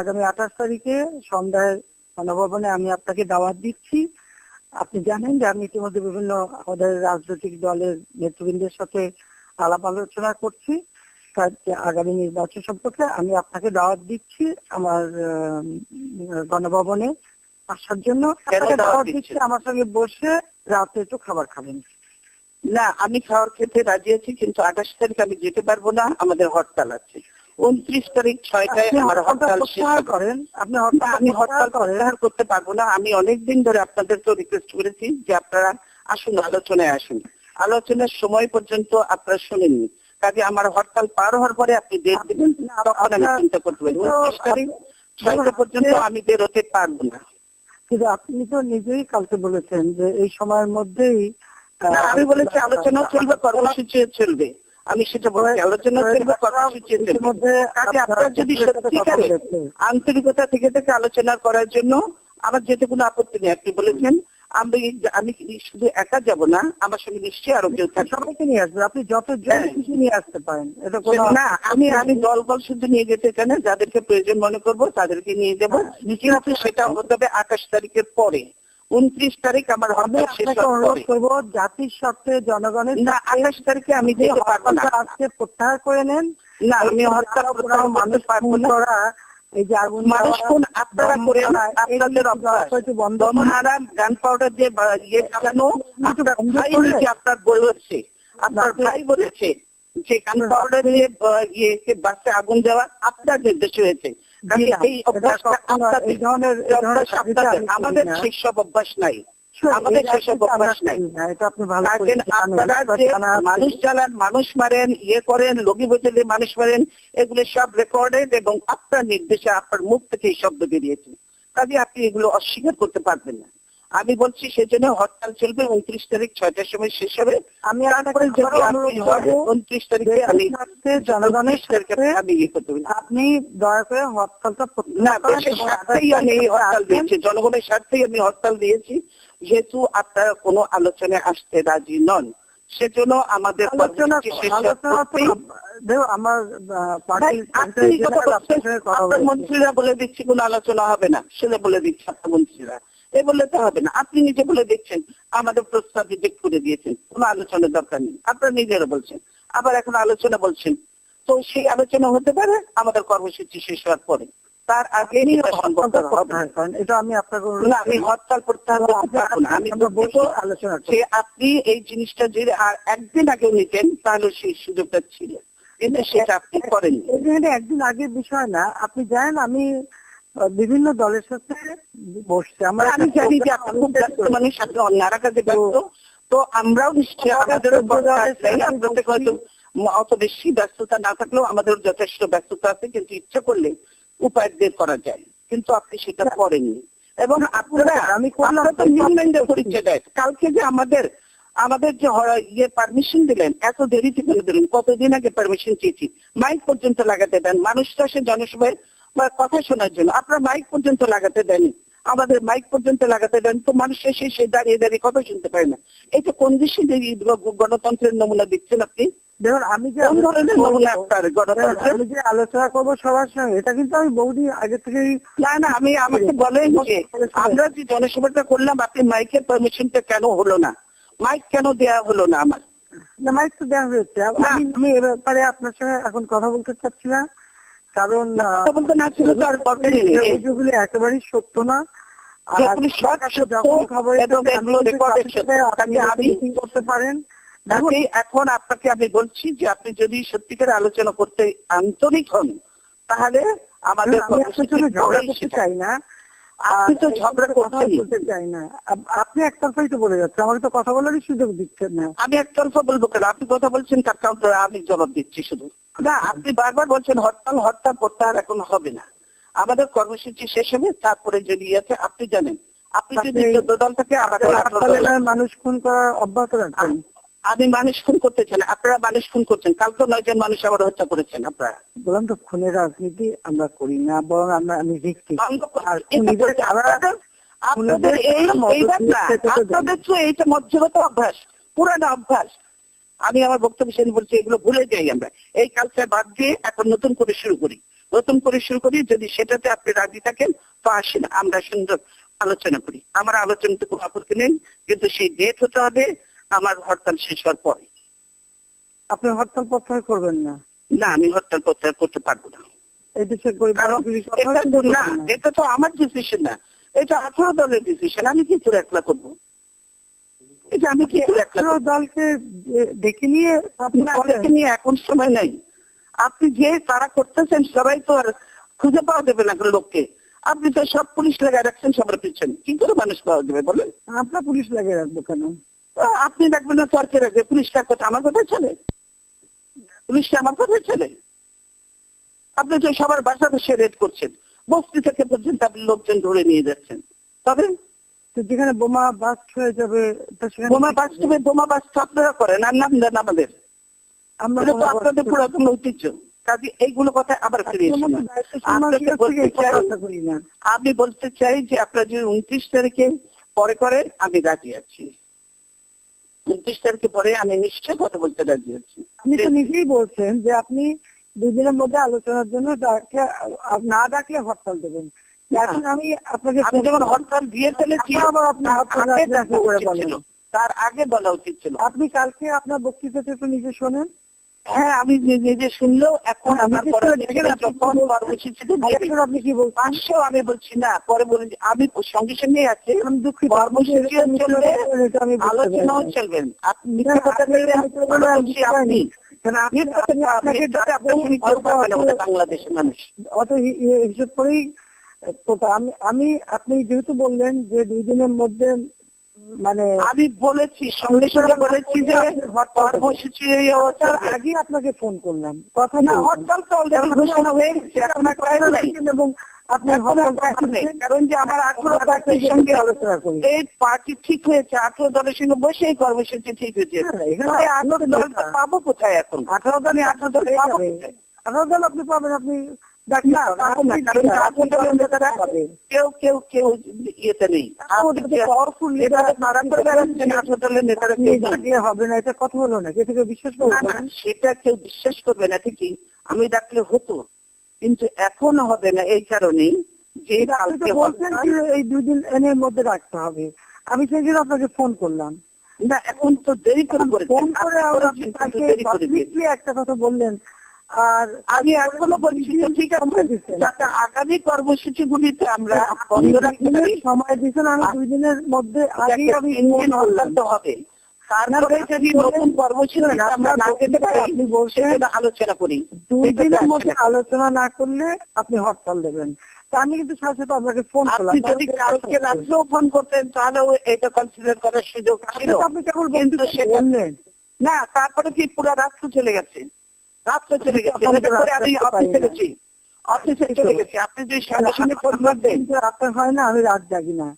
আগামী আঠাশ তারিখে সন্ধ্যায় গণভবনে আমি আপনাকে দাওয়াত দিচ্ছি। আপনি জানেন যে আমি ইতিমধ্যে বিভিন্ন আমাদের রাজনৈতিক দলের নেতৃবৃন্দের সাথে আলাপ আলোচনা করছি। আগামী নির্বাচন সম্পর্কে আমি আপনাকে দাওয়াত দিচ্ছি আমার গণভবনে আসার জন্য। আমার সঙ্গে বসে রাতে একটু খাবার খাবেন। না আমি খাওয়ার খেতে রাজি আছি কিন্তু আঠাশ তারিখ আমি যেতে পারব না আমাদের হরতাল আছে। উনত্রিশ তারিখ ছয়টায় আমার হরতাল। করেন আপনি হরতাল আমি হরতাল প্রত্যাহার করতে পারব না। আমি অনেকদিন ধরে আপনাদেরকে রিকোয়েস্ট করেছি যে আপনারা আসুন আলোচনায় আসুন। আলোচনার সময় পর্যন্ত আপনারা শুনেননি। কাজে আমার হরতাল পার হওয়ার পরে আপনি ডেট দিবেন তখন আমি চিন্তা করতে পারি উনত্রিশ তারিখ ছয়টা পর্যন্ত আমি বেরোতে পারব না। কিন্তু আপনি তো নিজেই কালকে বলেছেন যে এই সময়ের মধ্যেই আমি বলেছি আলোচনা চলবে কর্মসূচি চলবে। আমি সেটা বলছি আলোচনা ইতিমধ্যে কাজে আপনারা যদি সত্যিকারে আন্তরিকতা থেকে থেকে আলোচনা করার জন্য আমার যেতে কোনো আপত্তি নেই আপনি বলেছেন আমি আমি শুধু একা যাব না আমার সঙ্গে নিশ্চয়ই আরও কেউ থাকবে। সবাইকে নিয়ে আসবে আপনি যত জন হ্যাঁ। খুশি নিয়ে আসতে পারেন এটা কোনো না আমি আমি দল বল শুধু নিয়ে যেতে চাই না যাদেরকে প্রয়োজন মনে করব তাদেরকে নিয়ে যাব। কিন্তু সেটা হতে হবে আঠাশ তারিখের পরে। উনত্রিশ তারিখ আমার হওয়ার অনুরোধ করব জাতির স্বার্থে জনগণের না আঠাশ তারিখে আমি যে আজকে প্রত্যাহার করে নেন না আমি হরতাল মানুষ করা এই যে আগুন মানুষ কোন আপনারা করে আপনাদের বন্ধ হারাম গান পাউডার দিয়ে ইয়ে চালানো আপনার করলে- নাকি আপনার ভাই বলেছে যে গান পাউডার দিয়ে ইয়ে বাসে আগুন দেওয়া আপনার নির্দেশ হয়েছে। এই ধরনের আমাদের সেসব অভ্যাস নাই। আমাদের সেসব অভ্যাস নাই। আপনারা যে মানুষ চালান মানুষ মারেন ইয়ে করেন লগি বোতলে মানুষ মারেন এগুলো সব রেকর্ডেড এবং আপনার নির্দেশে আপনার মুখ থেকে এই শব্দ বেরিয়েছে কাজে আপনি এগুলো অস্বীকার করতে পারবেন না। আমি বলছি সেজন্য হরতাল চলবে উনত্রিশ তারিখ ছয়টার সময় শেষ হবে। আমি উনত্রিশ তারিখে আমি জনগণের 29 তারিখে স্বার্থে আমি ইয়ে করতে আপনি দয়া করে হরতালটা জনগণের স্বার্থেই আমি হরতাল দিয়েছি যেহেতু আপনারা কোনো আলোচনায় আসতে রাজি নন সেজন্য আমাদের মন্ত্রীরা বলে দিচ্ছি কোনো আলোচনা হবে না সেটা বলে দিচ্ছে আপনার মন্ত্রীরা। এ বললে তো হবে না। আপনি নিজে বলে দিচ্ছেন আমাদের প্রস্তাব রিজেক্ট করে দিয়েছেন। কোনো আলোচনার দরকার নেই। আপনারা নিজেরা বলছেন। আবার এখন আলোচনা বলছেন। তো সেই আলোচনা হতে পারে আমাদের কর্মসূচি শেষ হওয়ার পরে। তার আগে এটা। এটা আমি আপনাকে আমি হরতাল প্রত্যাহার আমি বলব আলোচনা। যে আপনি এই জিনিসটা যদি আর একদিন আগেও নিতেন তাহলে সেই সুযোগটা ছিল। কিন্তু সেটা আপনি এখানে একদিন আগের বিষয় না। আপনি জানেন আমি বিভিন্ন দলের সাথে বসছি। আমরা আমি জানি যে আপনি খুব ব্যস্ত মানুষ আপনি অন্যারা কাজে ব্যস্ত তো আমরাও নিশ্চয়ই আমাদেরও হয়তো অত বেশি ব্যস্ততা না থাকলেও আমাদের যথেষ্ট ব্যস্ততা আছে কিন্তু ইচ্ছা করলে উপায় বের করা যায়। কিন্তু আপনি সেটা করেননি। এবং আপনারা আমি পরিচয় দেয় কালকে যে আমাদের আমাদের যে ইয়ে পারমিশন দিলেন এত দেরিতে করে দিলেন কতদিন আগে পারমিশন চেয়েছি? মাইক পর্যন্ত লাগাতে দেন। মানুষটা সে জনসভায় কথা শোনার জন্য। আপনারা মাইক পর্যন্ত লাগাতে দেন আমাদের মাইক পর্যন্ত লাগাতে দেন তো মানুষ এসে সে দাঁড়িয়ে দাঁড়িয়ে কথা শুনতে পারে না। এটা কোন দেশে গণতন্ত্রের নমুনা দিচ্ছেন আপনি? দেখুন আমি যে আমি যে আলোচনা করব সবার সঙ্গে এটা কিন্তু আমি বহুদিন আগে থেকেই না না আমি আমাকে বলেন যে আমরা যে জনসভাটা করলাম আপনি মাইকের পারমিশনটা কেন হলো না? মাইক কেন দেয়া হলো না আমার? না মাইক তো দেওয়া হয়েছে। আমি আমি এ ব্যাপারে আপনার সঙ্গে এখন কথা বলতে চাচ্ছি না। কারণ অভিযোগগুলি একেবারেই সত্য না। করতে পারেন এখন আপনাকে আমি বলছি যে আপনি যদি সত্যিকার আলোচনা করতে আন্তরিক হন তাহলে আমাদের ঝগড়া করতে চাই না। আপনি তো ঝগড়া। বলতে চাই না। আপ- আপনি একতরফাই তো বলে যাচ্ছেন আমাকে তো কথা বলারই সুযোগ দিচ্ছেন না। আমি একতরফা বলব কেন? আপনি কথা বলছেন তার কাউন্টার আমি জবাব দিচ্ছি শুধু। না আপনি বারবার বলছেন হরতাল হরতাল প্রত্যাহার এখন হবে না। আমাদের কর্মসূচি শেষ হবে তারপরে যদি আছে আপনি জানেন। আপনি যদি দল থেকে মানুষ খুন করা অব্যাহত রাখছেন। আমি মানুষ খুন করতে চান আপনারা মানুষ খুন করছেন। কাল তো নয়জন মানুষ আবার হত্যা করেছেন আপনারা। বললাম তো খুনের রাজনীতি আমরা করি না বরং আমরা আমি দেখছি। আপনাদের- এই। আপনাদের তো এইটা মধ্যগত অভ্যাস পুরানো অভ্যাস। আমি আমার বক্তব্য শেষ বলছি এগুলো ভুলে যাই আমরা। এই কালচার বাদ দিয়ে এখন নতুন করে শুরু করি। নতুন করে শুরু করি যদি সেটাতে আপনি রাজি থাকেন তো আসেন আমরা সুন্দর আলোচনা করি। আমার আলোচনাতে কোনো আপত্তি নেই কিন্তু সেই ডেট হতে হবে আমার হরতাল শেষ হওয়ার পরে। আপনি হরতাল প্রত্যাহার করবেন না? না আমি হরতাল প্রত্যাহার করতে পারব না। এটা তো না এটা তো আমার ডিসিশন না। এটা আঠারো দলের ডিসিশন আমি কি করে একলা করব? আমি কি করে একলা আঠারো দলকে ডেকে নিয়ে। এটাকে নিয়ে এখন সময় নাই। আপনি যে তারা করতেছেন সবাই তো আর খুঁজে পাওয়া যাবে না লোককে। আপনি তো সব পুলিশ লাগাই রাখছেন সবার পিছনে। কি করে মানুষ পাওয়া যাবে বলেন? আপনার পুলিশ লাগিয়ে রাখব কেন? আপনি রাখবেন না সরকার রাখবে পুলিশটা কথা আমার কথা চলে? পুলিশটা আমার কথা চলে? আপনি তো সবার বাসা বসে রেড করছেন। বস্তি থেকে পর্যন্ত আপনি লোকজন ধরে নিয়ে যাচ্ছেন। তবে তো যেখানে বোমা বাস্ট হয়ে যাবে বোমা বাস্তবে বোমা বাস্তব আপনারা করেন আর নাম দেন আমাদের। আমরা তো আপনাদের পুরাতন ঐতিহ্য। কাজে এইগুলো কথা আবার ফিরে করি না। আমি বলতে চাই যে আপনারা যদি উনত্রিশ তারিখে পরে করেন আমি রাজি আছি। উনত্রিশ তারিখে পরে আমি নিশ্চয় কথা বলতে রাজি আছি। আপনি তো নিজেই বলছেন যে আপনি দুদিনের মধ্যে আলোচনার জন্য ডাকে না ডাকলে হরতাল দেবেন। এখন আমি আপনাকে আমি যখন হরতাল দিয়ে ফেলেছি আবার আপনি হরতাল করে বলেন। তার আগে বলা উচিত ছিল। আপনি কালকে আপনার বক্তৃতাটা একটু নিজে শোনেন। হ্যাঁ আমি নিজে শুনলেও এখন হ্যাঁ, পরে আপনি কি বলছেন। কর্মসূচি পাঁচশো আমি বলছি না পরে বলেন আমি সঙ্গে সঙ্গে আছে। আমি দুঃখিত চলবে আমি বুঝতে আলোচনাও চলবেন আপনি। আপনি বাংলাদেশের মানুষ। অত হিসেব করেই কথা আমি আমি আপনি যেহেতু বললেন যে দুই দিনের মধ্যে মানে আমি বলেছি সঙ্গে সঙ্গে বলেছি যে কর্মসূচি এই অবস্থার আগে আপনাকে ফোন করলাম। কথা না হরতাল তো অলরেডি ঘোষণা হয়ে গেছে এখন আর এবং আপনার। কারণ যে আমার আঠারো পার্টির সঙ্গে আলোচনা করি। এই পার্টি ঠিক হয়েছে আঠারো দলের সঙ্গে বসে এই কর্মসূচি ঠিক হয়েছে। হ্যাঁ, আঠারো দলটা পাবো কোথায় এখন? আঠারো দলে আঠারো দল পাবো আঠারো দল আপনি পাবেন আপনি কেউ কেউ কেউ ইয়েতে নেই নেতারা হবে না এটা কথা হলো না বিশ্বাস না, সেটা কেউ বিশ্বাস করবে না ঠিকই আমি ডাকলে হতো কিন্তু এখন হবে না এই কারণেই যে কালকে বলছেন এই দুদিন এনের মধ্যে রাখতে হবে আমি সেই জন্য আপনাকে ফোন করলাম না এখন তো দেরি করে ফোন একটা কথা বললেন আর আমি এখনও বলছি ঠিক আছে। দিচ্ছেন। আগামী কর্মসূচি গুলিতে আমরা বন্ধ দুই রাখতে সময় দিয়েছেন আমি দুই দিনের মধ্যে আগে আমি ইঞ্জিন ফোন হবে। তারপরে যদি নতুন কর্মসূচি আমরা না যেতে পারি আপনি বলছেন আলোচনা করি। দুই দিনের মধ্যে আলোচনা না করলে আপনি হরতাল দেবেন। তা আমি কিন্তু সাথে সাথে আপনাকে ফোন করলাম আপনি যদি কালকে রাত্রেও ফোন করতেন তাহলেও এটা কনসিডার করার সুযোগ ছিল। আপনি কেবল কিন্তু বন্ধু না তারপরে কি পুরো রাত্র চলে গেছে? রাত্র চলে গেছে আমি অফিসে চলে গেছি। আপনি যদি সামনে সামনে পরিবার দেন আপনার হয় না আমি রাত জাগি না।